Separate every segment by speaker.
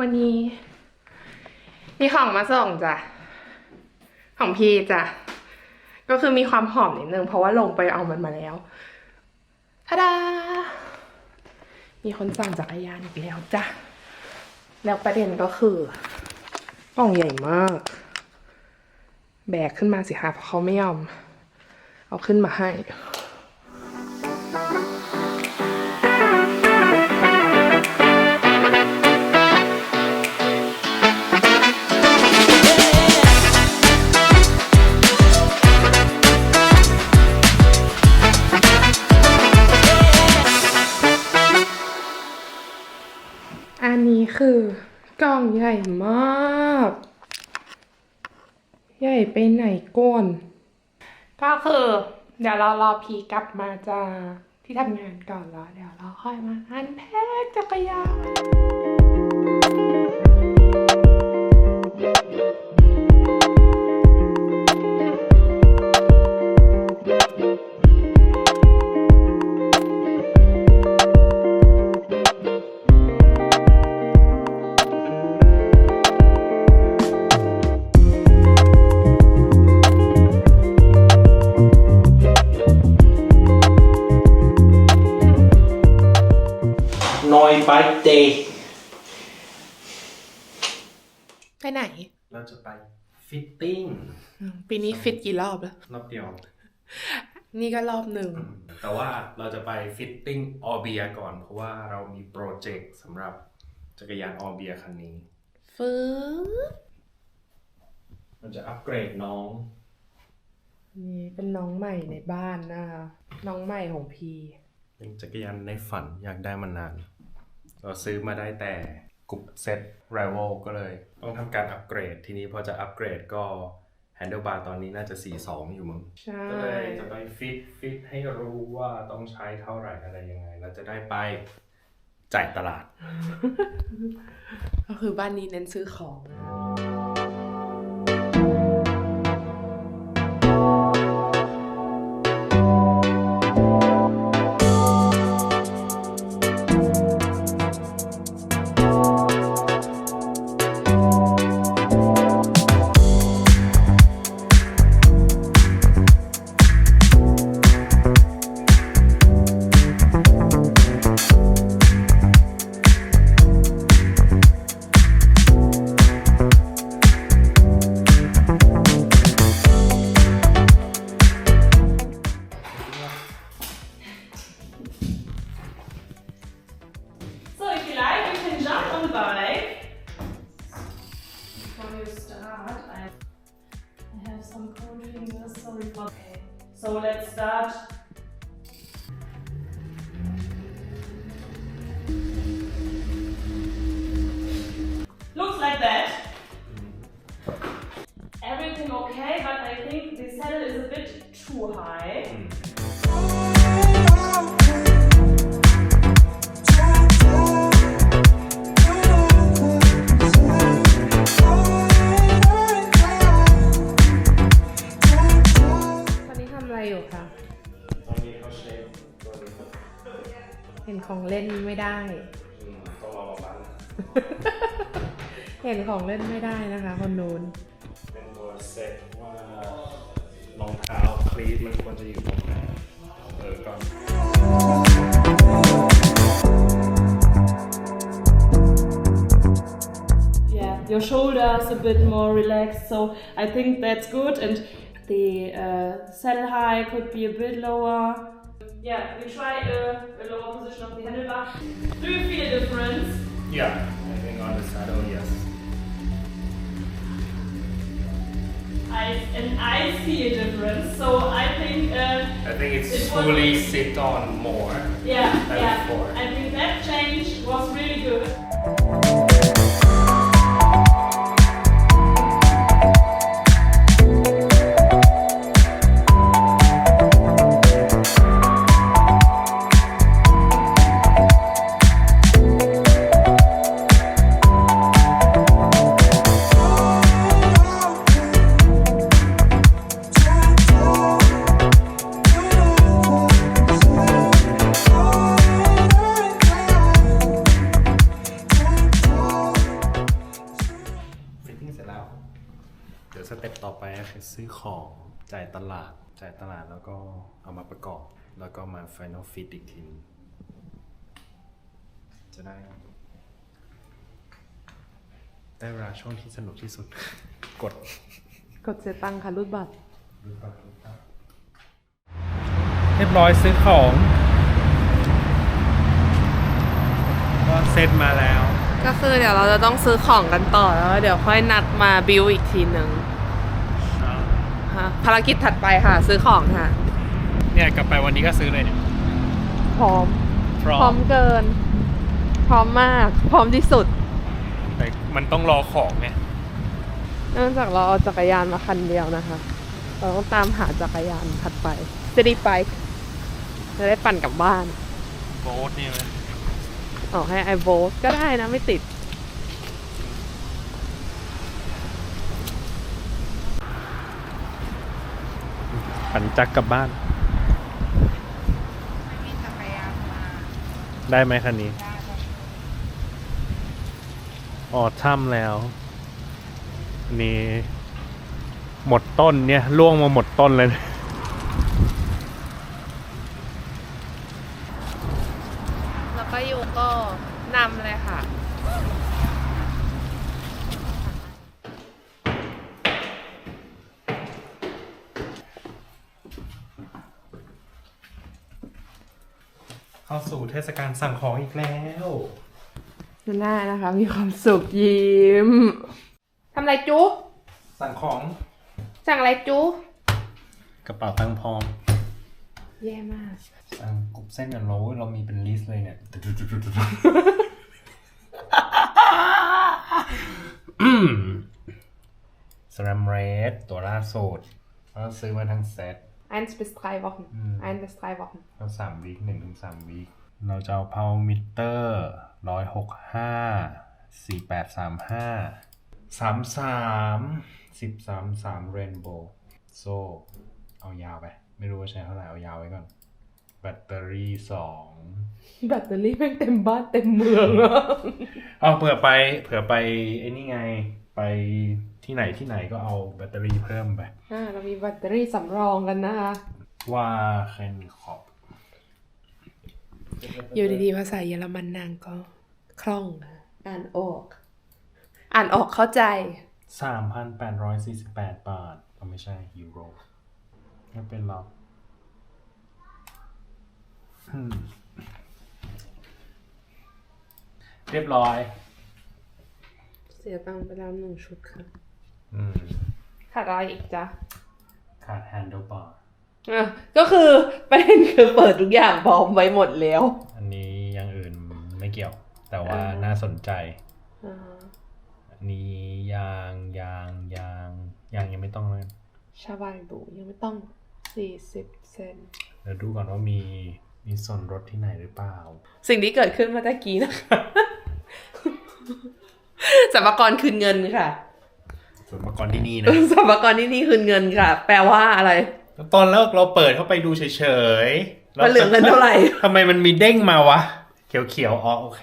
Speaker 1: วันนี้มีของมาส่งจ้ะ ของพี่จ้ะ ก็คือมีความหอมนิดนึงเพราะว่าลงไปเอามันมาแล้วทาดา มีคนสั่งจักรยานอีกแล้วจ้ะ แล้วประเด็นก็คือกล่องใหญ่มาก แบกขึ้นมาสิคะเพราะเขาไม่ยอม เอาขึ้นมาให้ กล่องใหญ่มาก ใหญ่ไปไหนก้นก็คือ เดี๋ยวเรารอพีกลับมาจะที่ทำงานก่อนแล้ว เดี๋ยวเราค่อยมาอันแพ็กจักรยาน
Speaker 2: เราจะไปฟิตติ้ง
Speaker 1: อืมปีนี้ฟิตกี่รอบแล้ว
Speaker 2: รอบเดียว
Speaker 1: นี่ก็รอบหนึ่ง
Speaker 2: แต่ว่าเราจะไปฟิตติ้งออเบียก่อน เพราะว่าเรามีโปรเจกต์สำหรับจักรยานออเบียคันนี้
Speaker 1: ฟื้น
Speaker 2: มันจะอัปเกรดน้อง
Speaker 1: นี่เป็นน้องใหม่ในบ้านนะคะน้องใหม่ของพี
Speaker 2: เป็นจักรยานในฝันอยากได้มานาน เราซื้อมาได้แต่ กรุ๊ปเซ็ตไรวลก็เลย ต้องทำการอัปเกรด ทีนี้พอจะอัปเกรดก็แฮนเดิลบาร์ตอนนี้น่าจะ 4-2 อยู่มั้ง
Speaker 1: ใช่
Speaker 2: ก็เลยจะไปฟิตฟิตให้รู้ว่าต้องใช้เท่าไหร่อะไรยังไงเราจะได้ไปจ่ายตลาด
Speaker 1: ก็คือบ้านนี้เน้นซื้อของ
Speaker 3: So let's start. Looks like that. Everything okay, but I think the saddle is a bit too high.
Speaker 1: Mm. ไม่ได้
Speaker 2: อืมต้องรอประมาณ
Speaker 1: เห็นของเล่นไม่ได้นะคะ คนนู้น
Speaker 2: เป็นตัวเซ็ตว่ารองเท้าคลีทมันควรจะอยู่ตรงไหนเออก่อน
Speaker 3: yeah, your shoulders a bit more relaxed. So I think that's good, and the uh, saddle high could be a bit lower. Yeah, we try a, a lower position of the handlebar. Do you feel a difference?
Speaker 2: Yeah I think on the saddle yes
Speaker 3: I and I see a difference. So I think uh,
Speaker 2: I think it's
Speaker 3: It was-
Speaker 2: fully sit on more
Speaker 3: yeah,
Speaker 2: Than
Speaker 3: yeah.
Speaker 2: before.
Speaker 3: I think that change was really good.
Speaker 2: ต็ปต่อไปก็คือซื้อของจ่ายตลาดจ่ายตลาดแล้วก็เอามาประกอบ แล้วก็มา final fit อีกทีนึงจะได้ ได้เวลาช่วงที่สนุกที่สุด กด
Speaker 1: กดเสียตังค่ะรูดบัตร
Speaker 2: เรียบร้อยซื้อของ ก็เซตมาแล้ว
Speaker 1: ก็คือเดี๋ยวเราจะต้องซื้อของกันต่อแล้ว เดี๋ยวค่อยนัดมาบิวอีกทีหนึ่ง ฮะภารกิจถัดไปค่ะ ซื้อของค่ะ
Speaker 2: เนี่ยกลับไปวันนี้ก็ซื้อเลยเนี่ย
Speaker 1: พร้อม
Speaker 2: พร้อ
Speaker 1: พร้อ
Speaker 2: ม
Speaker 1: มเกิน พร้อมมาก พร้อมที่สุด
Speaker 2: แต่มันต้องรอของไง
Speaker 1: เนื่องจากเราเอาจักรยานมาคันเดียวนะคะ เราต้องตามหาจักรยานถัดไป City Bike จะได้ปั่นกลับบ้าน
Speaker 2: โบสนี่ไหม
Speaker 1: ออกให้ไอโบสก็ได้นะไม่ติด
Speaker 2: ปั่นจักรกลับบ้านได้ไหมคันนี้อ๋อถ้ำแล้วนี่หมดต้นเนี่ยล่วงมาหมดต้นเลย
Speaker 1: แล้วก็ยูก็นำเลยค่ะ
Speaker 2: เข้าสู่เทศกาลสั่งของอีกแล้ว
Speaker 1: ดูหน้านะคะ มีความสุขยิ้มทำอะไรจุ๊
Speaker 2: สั่งของ
Speaker 1: สั่งอะไรจุ๊
Speaker 2: กระเป๋าตังค์พร้อม
Speaker 1: แย่มาก
Speaker 2: สั่งกรุ๊บเส้นกันโรเรามีเป็นลิสต์เลยเนี่ยสแรมเรดตัวล่าสุดก็ซื้อมาทั้งเซต
Speaker 1: eins bis drei Wochen
Speaker 2: อืม
Speaker 1: ein bis drei Wochen
Speaker 2: ก็สามวีคหนึ่งถึงสามวีคเราจะเอาเพามิเตอร์ร้อยหกห้าสี่แปดสามห้าสามสามสิบสามสามเรนโบว์โซเอายาวไป ไม่รู้ว่าใช้เท่าไหร่เอายาวไว้ก่อน แบตเตอรี่สอง
Speaker 1: แบตเตอรี่แม่งเต็มบ้านเต็มเมืองอะ
Speaker 2: เอาเผื่อไปเผื่อไปไอ้นี่ไงไป ที่ไหนที่ไหนก็เอาแบตเตอรี่เพิ่มไป
Speaker 1: อ่าเรามีแบตเตอรี่สำรองกันนะคะ
Speaker 2: ว่าเคนขอบ
Speaker 1: อยู่ดีๆภาษาเยอรมันนางก็คล่องนะอ่านออก อ่านออกเข้าใจ
Speaker 2: สามพันแปดร้อยสี่สิบแปดบาทก็ไม่ใช่ยูโรไม่เป็นหรอกอืมเรียบร้อย
Speaker 1: เสียตังค์ไปแล้วหนึ่งชุดค่ะ
Speaker 2: อืม
Speaker 1: ขาดอะไรอีกจ๊ะ
Speaker 2: ขาดแฮนด์ l บาร์
Speaker 1: อะก็คือประเด็นคือเปิดทุกอย่างพร้อมไว้หมดแล้ว
Speaker 2: อันนี้อยังอื่นไม่เกี่ยว แต่ว่า
Speaker 1: อ่า
Speaker 2: น่าสนใจ
Speaker 1: อ่า
Speaker 2: อันนี้ยางยางยางยางยังไม่ต้องเลย
Speaker 1: ชาบายบูยังไม่ต้องสี่สิบเซน
Speaker 2: เดี๋ยวดูก่อนว่ามีมีส่วนลดที่ไหนหรือเปล่า
Speaker 1: สิ่งที่เกิดขึ้นเมื่อตะกี้นะคะ สัมภากระคืนเงินค่ะ
Speaker 2: ส่วนมาก่อนที่นี่นะ
Speaker 1: สัมภากระที่นี่คืนเงินค่ะ แปลว่าอะไร
Speaker 2: ตอนแรกเราเปิดเข้าไปดูเฉยๆ
Speaker 1: ว่าเหลือเงินเท่าไหร่
Speaker 2: ทำไมมันมีเด้งมาวะ เขียวๆอ๋อโอเค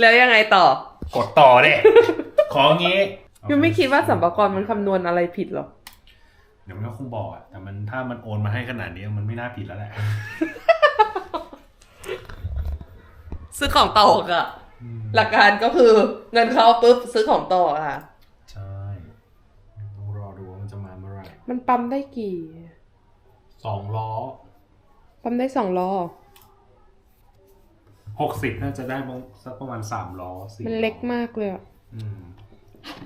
Speaker 1: แล้วยังไงต่อ
Speaker 2: กดต่อเด้ของงี้
Speaker 1: ยังไม่คิดว่าสัมภากระมันคำนวณอะไรผิดหรอก
Speaker 2: เดี๋ยวมันก็คงบอกอะแต่มันถ้ามันโอนมาให้ขนาดนี้มันไม่น่าผิดแล้วแหละ
Speaker 1: ซื้อของต่ออะหลักการก็คือเงินเข้าปุ๊บซื้อของต่อค่ะ
Speaker 2: มื่อไหร่
Speaker 1: มันปั๊มได้กี่
Speaker 2: สองล้อ
Speaker 1: ปั๊มได้สองล้อ
Speaker 2: หกสิบน่าจะได้มั้งสักประมาณสามล้อสี่
Speaker 1: มันเล็กมากเลยอะ
Speaker 2: อืม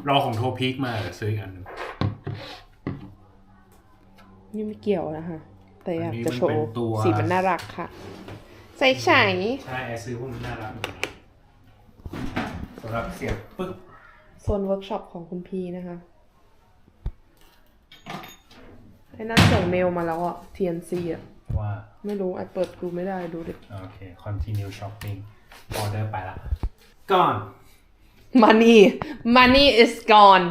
Speaker 2: รอของโทพีกมาเดี๋ยวซื้ออีกอันหนึ่ง
Speaker 1: นี่ไม่เกี่ยวนะคะแต่อยาก
Speaker 2: อันนี้
Speaker 1: จะ
Speaker 2: มัน
Speaker 1: โช
Speaker 2: เป็น
Speaker 1: ว์
Speaker 2: ตัว
Speaker 1: สีมันน่ารักค่ะ ใส่ใส
Speaker 2: ใช่แอร์ซื้อพวกนี้น่ารักสำหรับเสียบปึ๊บ
Speaker 1: โซนเวิร์กช็อปของคุณพีนะคะไอ้นั่นส่งเมลมาแล้วอะ TNC อะ
Speaker 2: ว่า
Speaker 1: ไม่รู้ไอเปิดดูไม่ได้ดูดิ
Speaker 2: โอเค continue shopping order ไปละก่อน
Speaker 1: money money is gone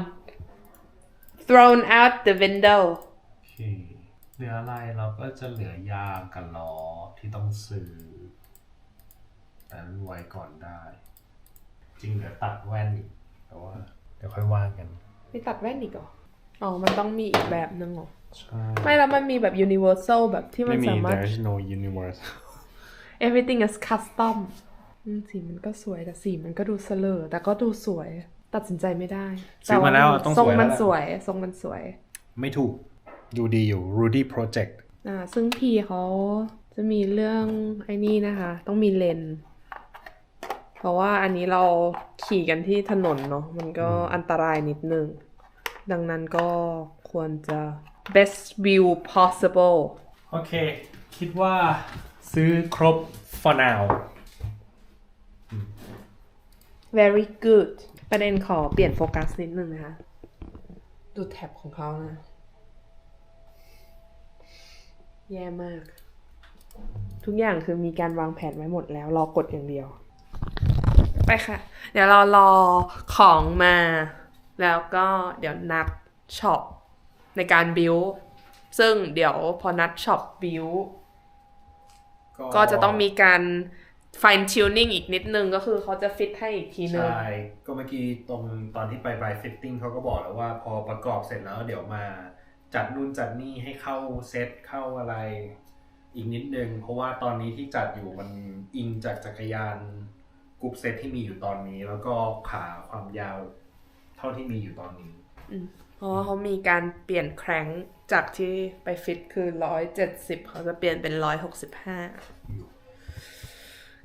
Speaker 1: thrown out the window
Speaker 2: โอเคเหลืออะไรเราก็จะเหลือยางกับล้อที่ต้องซื้อแต่นั้นไว้ก่อนได้ จริงเหลือตัดแว่นอีกแต่ว่าเดี๋ยวค่อยว่ากัน
Speaker 1: มีตัดแว่นอีกเหรอ อ๋อ มันต้องมีอีกแบบนึงเหรอ
Speaker 2: ใช่
Speaker 1: ไม่แล้วมันมีแบบ universal แบบที่มัน
Speaker 2: ไม่มี
Speaker 1: สามารถ
Speaker 2: there's no universe
Speaker 1: everything is custom อืมสีมันก็สวยแต่สีมันก็ดูเสลอแต่ก็ดูสวยตัดสินใจไม่ได้
Speaker 2: ซื้อมาแล้วต้อง
Speaker 1: ทรง
Speaker 2: สวย
Speaker 1: มัน
Speaker 2: แล้ว
Speaker 1: สวยทรงมันสวย
Speaker 2: ไม่ถูกดูดีอยู่ Rudy Project
Speaker 1: อ่าซึ่งพีเขาจะมีเรื่องไอ้นี่นะคะ ต้องมีเลนส์เพราะว่าอันนี้เราขี่กันที่ถนนเนาะมันก็อันตรายนิดนึง ดังนั้นก็ควรจะ best view possible
Speaker 2: โอเค คิดว่าซื้อครบ for now
Speaker 1: very good ประเด็นขอเปลี่ยนโฟกัสนิดนึงนะคะ ดูแท็บของเขานะ แย่มาก ทุกอย่างคือมีการวางแผนไว้หมดแล้ว รอกดอย่างเดียว ไปค่ะ เดี๋ยวเรารอของมา แล้วก็เดี๋ยวนัดช็อป ในการบิวซึ่งเดี๋ยวพอนัดช็อปบิวก็จะต้องมีการ fine tuning อีกนิดนึงก็คือเขาจะฟิตให้อีกทีนึง
Speaker 2: ใช่ ก็เมื่อกี้ตรงตอนที่ไปไปฟิตติ้งเขาก็บอกแล้วว่าพอประกอบเสร็จแล้วเดี๋ยวมาจัดนู่นจัดนี่ให้เข้าเซตเข้าอะไรอีกนิดนึง เพราะว่าตอนนี้ที่จัดอยู่มันอิงจากจักรยานกรุ๊ปเซตที่มีอยู่ตอนนี้ แล้วก็ขาความยาวเท่าที่มีอยู่ตอนนี้
Speaker 1: เพราะว่าเขามีการเปลี่ยนแครั้งจากที่ไปฟิตคือร้อยเจ็ดสิบเขาจะเปลี่ยนเป็นร้อยหกสิบห้า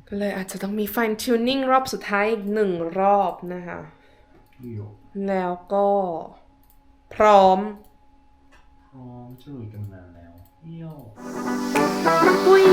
Speaker 1: ก็เลยอาจจะต้องมี fine tuning รอบสุดท้ายอีกหนึ่งรอบนะคะ
Speaker 2: อยู่
Speaker 1: แล้วก็พร้อม
Speaker 2: พร้อมจะลุยกันนานแล้วเยี่ยว
Speaker 1: ปุ้ย